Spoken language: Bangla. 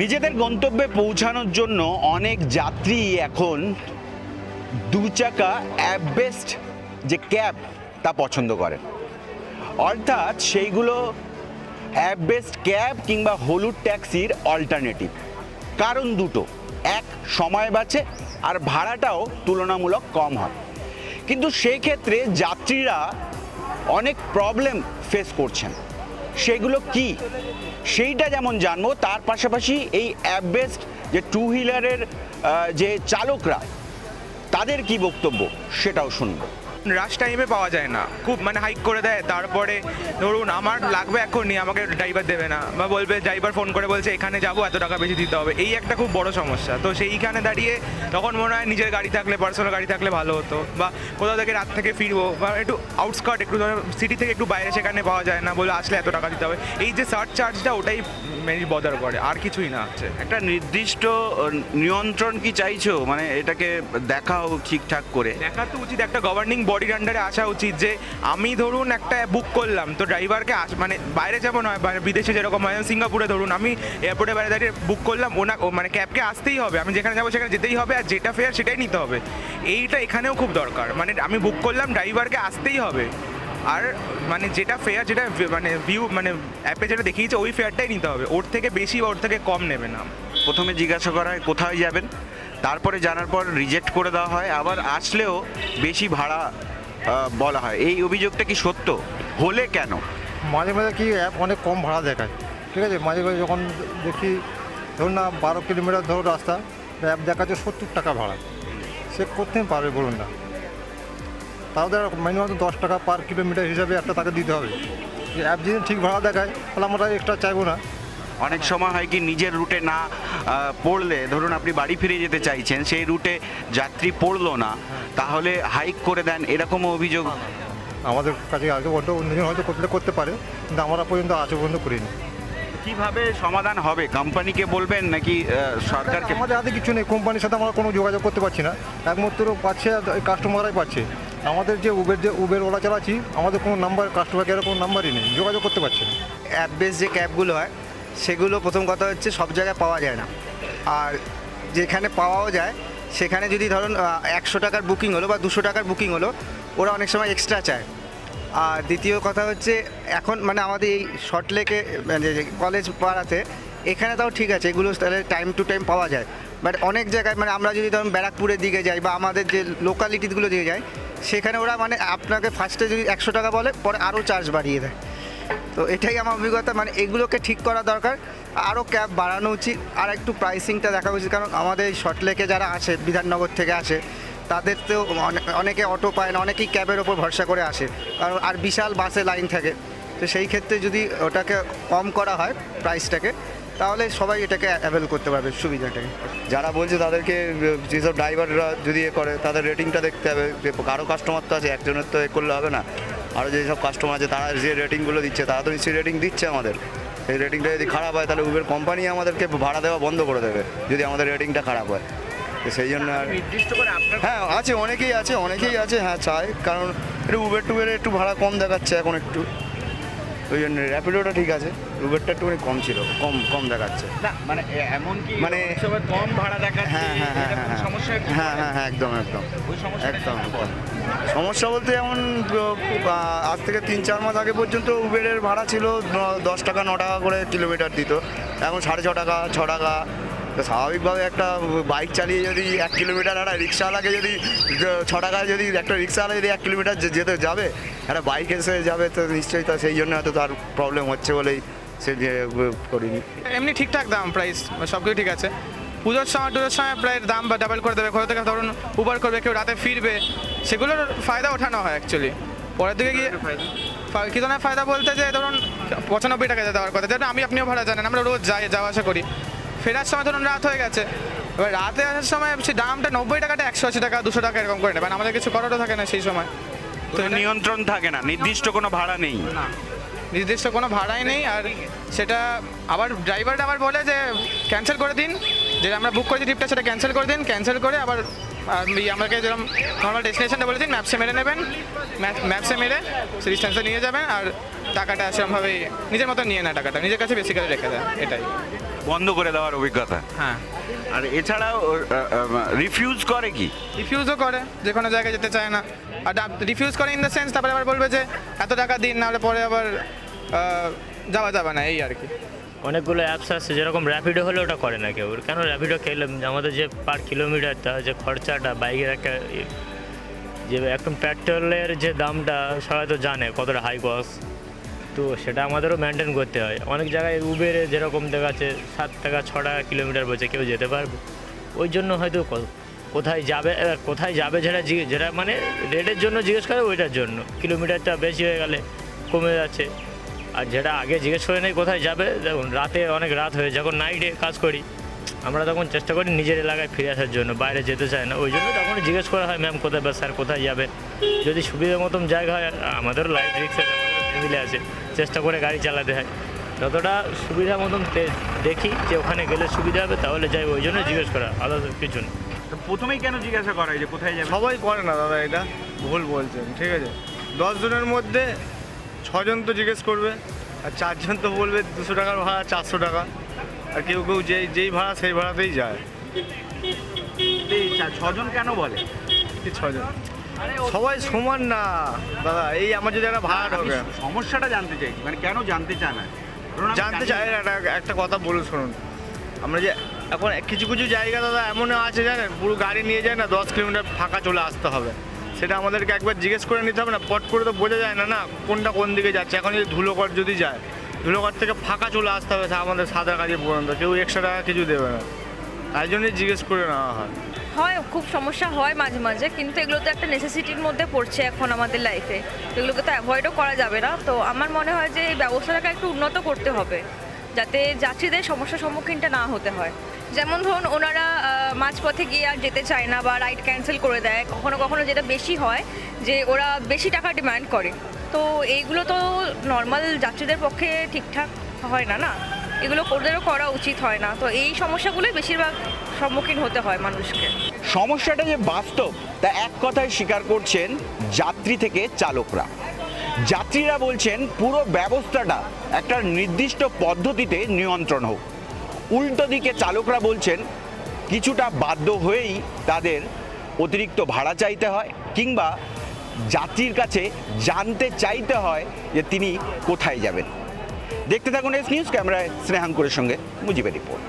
নিজেদের গন্তব্যে পৌঁছানোর জন্য অনেক যাত্রী এখন দু চাকা অ্যাপ বেস্ট যে ক্যাব তা পছন্দ করেন। অর্থাৎ সেইগুলো অ্যাপ বেস্ট ক্যাব কিংবা হলুদ ট্যাক্সির অল্টারনেটিভ কারণ দুটো, এক সময় বাঁচে আর ভাড়াটাও তুলনামূলক কম হয়। কিন্তু সেই ক্ষেত্রে যাত্রীরা অনেক প্রবলেম ফেস করছেন। সেগুলো কি? সেইটা যেমন জানব, তার পাশাপাশি এই অ্যাপ বেস্ট যে টু হুইলারের যে চালকরা, তাদের কি বক্তব্য সেটাও শুনব। রাশ টাইমে পাওয়া যায় না। খুব মানে হাইক করে দেয়, তারপরে ধরুন আমার লাগবে এখনই, আমাকে ড্রাইভার দেবে না। বা বলবে ড্রাইভার ফোন করে বলছে, এখানে যাব, এত টাকা বেশি দিতে হবে। এই একটা খুব বড় সমস্যা। তো সেইখানে দাঁড়িয়ে তখন মনে হয় নিজের গাড়ি থাকলে পার্সোনাল গাড়ি থাকলে ভালো হতো। বা কোথাও থেকে রাত থেকে ফিরবো, বা একটু আউটস্কার্ট একটু সিটি থেকে একটু বাইরে সেখানে পাওয়া যায় না, বলে আসলে এত টাকা দিতে হবে। এই যে সার্চ চার্জটা ওটাই মেনলি বদার করে আর কিছুই না হচ্ছে একটা নির্দিষ্ট নিয়ন্ত্রণ কি চাইছো? মানে এটাকে দেখাও ঠিকঠাক করে। দেখা তো উচিত একটা গভর্নিং বডির আন্ডারে আসা উচিত যে আমি ধরুন একটা বুক করলাম তো ড্রাইভারকে মানে বাইরে যাব নয় বিদেশে যেরকম হয় সিঙ্গাপুরে ধরুন আমি এয়ারপোর্টে বাইরে দাঁড়িয়ে বুক করলাম ওনা ও মানে ক্যাবকে আসতেই হবে আমি যেখানে যাব সেখানে যেতেই হবে আর যেটা ফেয়ার সেটাই নিতে হবে। এইটা এখানেও খুব দরকার মানে আমি বুক করলাম ড্রাইভারকে আসতেই হবে। আর মানে যেটা ফেয়ার যেটা মানে ভিউ মানে অ্যাপে যেটা দেখিয়েছে ওই ফেয়ারটাই নিতে হবে। ওর থেকে বেশি বা ওর থেকে কম নেবে না। প্রথমে জিজ্ঞাসা করা হয় কোথায় যাবেন? তারপরে জানার পর রিজেক্ট করে দেওয়া হয়। আবার আসলেও বেশি ভাড়া বলা হয়। এই অভিযোগটা কি সত্য? হলে কেন? মাঝে মাঝে কি অ্যাপ অনেক কম ভাড়া দেখায়। ঠিক আছে? মাঝে মাঝে যখন দেখি ধরুন না বারো কিলোমিটার ধরো রাস্তা অ্যাপ দেখাচ্ছে সত্তর টাকা ভাড়া। সে করতে পারবে বলুন না। তাও দেখ মিনিমাম দশ টাকা পার কিলোমিটার হিসাবে একটা তাকে দিতে হবে। অ্যাপ যদি ঠিক ভাড়া দেখায় তাহলে আমরা এক্সট্রা চাইব না। অনেক সময় হয় কি নিজের রুটে না পড়লে ধরুন আপনি বাড়ি ফিরে যেতে চাইছেন সেই রুটে যাত্রী পড়ল না তাহলে হাইক করে দেন এরকমও অভিযোগ। আমাদের কাছে আগে অন্য অন্যজন হয়তো করতে করতে পারে কিন্তু আমরা পর্যন্ত আজ পর্যন্ত করিনি। কীভাবে সমাধান হবে? কোম্পানিকে বলবেন নাকি সরকারকে? আমাদের হাতে কিছু নেই কোম্পানির সাথে আমরা কোনো যোগাযোগ করতে পারছি না। একমাত্র পাচ্ছে কাস্টমাররাই পাচ্ছে। আমাদের যে উবের যে উবের ওলা চালাচ্ছি, আমাদের কোনো নাম্বার কাস্টমার কেয়ারের কোনো নাম্বারই নেই, যোগাযোগ করতে পারছি না। অ্যাপ বেস যে ক্যাবগুলো হয়, সেগুলো প্রথম কথা হচ্ছে সব জায়গায় পাওয়া যায় না। আর যেখানে পাওয়াও যায়, সেখানে যদি ধরুন একশো টাকার বুকিং হলো বা দুশো টাকার বুকিং হলো, ওরা অনেক সময় এক্সট্রা চায়। আর দ্বিতীয় কথা হচ্ছে, এখন মানে আমাদের এই শর্ট লেকে মানে কলেজ পাড়াতে, এখানে তাও ঠিক আছে, এগুলো তাহলে টাইম টু টাইম পাওয়া যায়। বাট অনেক জায়গায় মানে আমরা যদি ধরুন ব্যারাকপুরের দিকে যাই বা আমাদের যে লোকালিটিগুলো দিকে যাই, সেখানে ওরা মানে আপনাকে ফার্স্টে যদি একশো টাকা বলে, পরে আরও চার্জ বাড়িয়ে দেয়। তো এটাই আমার অভিজ্ঞতা মানে এগুলোকে ঠিক করা দরকার। আরও ক্যাব বাড়ানো উচিত, আর একটু প্রাইসিংটা দেখা উচিত, কারণ আমাদের শর্টলেকে যারা আসে বিধাননগর থেকে আসে, তাদের তো অনে- অনেকে অটো পায় না, অনেকেই ক্যাবের ওপর ভরসা করে আসে, কারণ আর বিশাল বাসে লাইন থাকে। তো সেই ক্ষেত্রে যদি ওটাকে কম করা হয় প্রাইসটাকে তাহলে সবাই এটাকে অ্যাভেল করতে পারবে সুবিধাটাকে যারা বলছে তাদেরকে যেসব ড্রাইভাররা যদি এ করে তাদের রেটিংটা দেখতে হবে। যে কারও কাস্টমার তো আছে একজনের তো এ করলে হবে না। আরও যেসব কাস্টমার আছে তারা যে রেটিংগুলো দিচ্ছে তারা তো নিশ্চয়ই রেটিং দিচ্ছে আমাদের। সেই রেটিংটা যদি খারাপ হয় তাহলে উবের কোম্পানি আমাদেরকে ভাড়া দেওয়া বন্ধ করে দেবে যদি আমাদের রেটিংটা খারাপ হয়। তো সেই জন্য আর নির্দিষ্ট করে আপনার হ্যাঁ আছে অনেকেই আছে অনেকেই আছে হ্যাঁ চায়। কারণ একটু উবের টুবের একটু ভাড়া কম দেখাচ্ছে এখন একটু ওই জন্য র্যাপিডোটা ঠিক আছে উবেরটা একটুখানি কম ছিল কম কম দেখাচ্ছে। না মানে এমন কি মানে- অনেক কম ভাড়া দেখাচ্ছে হ্যাঁ হ্যাঁ হ্যাঁ হ্যাঁ সমস্যা হ্যাঁ হ্যাঁ হ্যাঁ একদম একদম। ওই সমস্যাটা একদম সমস্যা বলতে এমন আজ থেকে তিন চার মাস আগে পর্যন্ত উবেরের ভাড়া ছিল দশ টাকা ন টাকা করে কিলোমিটার দিত। এখন সাড়ে ছ টাকা ছ টাকা তো স্বাভাবিকভাবে একটা বাইক চালিয়ে যদি এক কিলোমিটার একটা রিক্সাওয়ালাকে যদি ছ টাকায় যদি একটা রিক্সাওয়ালা যদি এক কিলোমিটার যে- যেতে যাবে একটা বাইক এসে যাবে তো নিশ্চয়ই তো সেই জন্য হয়তো তার প্রবলেম হচ্ছে বলেই সে করিনি। এমনি ঠিকঠাক দাম প্রাইস সব কিছু ঠিক আছে। পুজোর সময় টুজোর সময় প্রায় দাম বা ডাবল করে দেবে। কোথা থেকে ধরুন উবার করবে কেউ রাতে ফিরবে সেগুলোর ফায়দা ওঠানো হয় অ্যাকচুয়ালি পরের দিকে গিয়ে কি ধরনের ফায়দা? বলতে যে ধরুন পঁচানব্বই টাকা যেতে দেওয়ার কথা যেটা আমি আপনিও ভাড়া জানেন আমরা রোজ যাই যাওয়া আসা করি। ফেরার সময় ধরুন রাত হয়ে গেছে। এবার রাতে আসার সময় সেই দামটা নব্বই টাকাটা একশো আশি টাকা দুশো টাকা এরকম করে নেবেন আমাদের কিছু করারও থাকে না সেই সময়। তো নিয়ন্ত্রণ থাকে না নির্দিষ্ট কোনো ভাড়া নেই। নির্দিষ্ট কোনো ভাড়াই নেই আর সেটা আবার ড্রাইভারটা আবার বলে যে ক্যান্সেল করে দিন। যেটা আমরা বুক করেছি ট্রিপটা সেটা ক্যান্সেল করে দিন ক্যান্সেল করে আবার আর আমাকে যেরকম নর্মাল ডেস্টিনেশনটা বলে দিন ম্যাপসে মেরে নেবেন। ম্যাপসে মেরে সেই ডিস্টেন্সে নিয়ে যাবেন আর টাকাটা সেরকমভাবে নিজের মতো নিয়ে নেয় টাকাটা নিজের কাছে বেশি বেসিক্যালি রেখে দেয় এটাই। বন্ধ করে দেওয়ার অভিজ্ঞতা। হ্যাঁ। আর এছাড়াও রিফিউজ করে কি? রিফিউজও করে যে কোনো জায়গায় যেতে চায় না। আর রিফিউজ করে ইন দ্য সেন্স তারপরে আবার বলবে যে এত টাকা দিন নাহলে পরে আবার যাওয়া যাবে না। এই আর কি। অনেকগুলো অ্যাপস আছে যেরকম র্যাপিডো হলে ওটা করে না কেউ। কেন র্যাপিডো খেলে আমাদের যে পার কিলোমিটারটা যে খরচাটা বাইকের একটা যে একদম পেট্রোলের যে দামটা সবাই তো জানে কতটা হাই কস্ট তো সেটা আমাদেরও মেনটেন করতে হয়। অনেক জায়গায় উবেরে যেরকম দেখাচ্ছে সাত টাকা, ছ টাকা কিলোমিটার বলছে, কেউ যেতে পারবে। ওই জন্য হয়তো কোথায় যাবে কোথায় যাবে যেটা যেটা মানে রেটের জন্য জিজ্ঞেস করে ওইটার জন্য। কিলোমিটারটা বেশি হয়ে গেলে কমে যাচ্ছে। আর যেটা আগে জিজ্ঞেস করে নেই কোথায় যাবে, দেখুন, রাতে অনেক রাত হয়ে, যখন নাইটে কাজ করি, আমরা তখন চেষ্টা করি নিজের এলাকায় ফিরে আসার জন্য, বাইরে যেতে চায় না। ওই জন্য তখন জিজ্ঞেস করা হয় ম্যাম কোথায় বা স্যার কোথায় যাবে? যদি সুবিধা মতন জায়গা হয়, আমাদেরও লাইফ রিক্স আছে, আমাদেরও ফ্যামিলি আছে। চেষ্টা করে গাড়ি চালাতে হয়। যতটা সুবিধা মতন দেখি যে ওখানে গেলে সুবিধা হবে তাহলে যাই ওই জন্য জিজ্ঞেস করা আলাদা কিছু না। তো প্রথমেই কেন জিজ্ঞাসা করা যে কোথায় যাবে? সবাই করে না দাদা এটা ভুল বলছেন ঠিক আছে। দশ জনের মধ্যে ছজন তো জিজ্ঞেস করবে আর চারজন তো বলবে দুশো টাকার ভাড়া চারশো টাকা। আর কেউ কেউ যেই যেই ভাড়া সেই ভাড়াতেই যায়। এই ছজন কেন বলে? কি ছজন। সবাই সমান না। দাদা এই আমার যদি একটা ভাড়া ঢোকে সমস্যাটা জানতে চাই মানে কেন জানতে চান আর? ধরুন জানতে জানি- চাই একটা একটা কথা বলুন শুনুন। আমরা যে এখন কিছু কিছু জায়গা দাদা এমন আছে জানেন? পুরো গাড়ি নিয়ে যায় না দশ কিলোমিটার ফাঁকা চলে আসতে হবে। সেটা আমাদেরকে একবার জিজ্ঞেস করে নিতে হবে না পট করে তো বোঝা যায় না না কোনটা কোন দিকে যাচ্ছে। এখন যদি ধুলোকর যদি যায় ধুলোকর থেকে ফাঁকা চলে আসতে হবে আমাদের সাদা কাজে পর্যন্ত। কেউ একশো টাকা কিছু দেবে না। তাই জন্যই জিজ্ঞেস করে নেওয়া হয়। হয়, খুব সমস্যা হয় মাঝে মাঝে, কিন্তু এগুলো তো একটা নেসেসিটির মধ্যে পড়ছে এখন আমাদের লাইফে এগুলোকে তো অ্যাভয়েডও করা যাবে না। তো আমার মনে হয় যে এই ব্যবস্থাটাকে একটু উন্নত করতে হবে, যাতে যাত্রীদের সমস্যার সম্মুখীনটা না হতে হয়। যেমন ধরুন, ওনারা মাঝপথে গিয়ে আর যেতে চায় না বা রাইড ক্যান্সেল করে দেয়। কখনো কখনো যেটা বেশি হয় যে ওরা বেশি টাকা ডিমান্ড করে। তো এইগুলো তো নর্মাল যাত্রীদের পক্ষে ঠিকঠাক হয় না না? এগুলো ওদেরও করা উচিত হয় না। তো এই সমস্যাগুলোই বেশিরভাগ সম্মুখীন হতে হয় মানুষকে। সমস্যাটা যে বাস্তব, তা এক কথায় স্বীকার করছেন যাত্রী থেকে চালকরা। যাত্রীরা বলছেন, পুরো ব্যবস্থাটা একটা নির্দিষ্ট পদ্ধতিতে নিয়ন্ত্রণ হোক। উল্টো দিকে চালকরা বলছেন, কিছুটা বাধ্য হয়েই তাদের অতিরিক্ত ভাড়া চাইতে হয় কিংবা যাত্রীর কাছে জানতে চাইতে হয় যে তিনি কোথায় যাবেন। দেখতে থাকুন এস নিউজ, ক্যামেরায় স্নেহাঙ্কুরের সঙ্গে মুজিবের রিপোর্ট।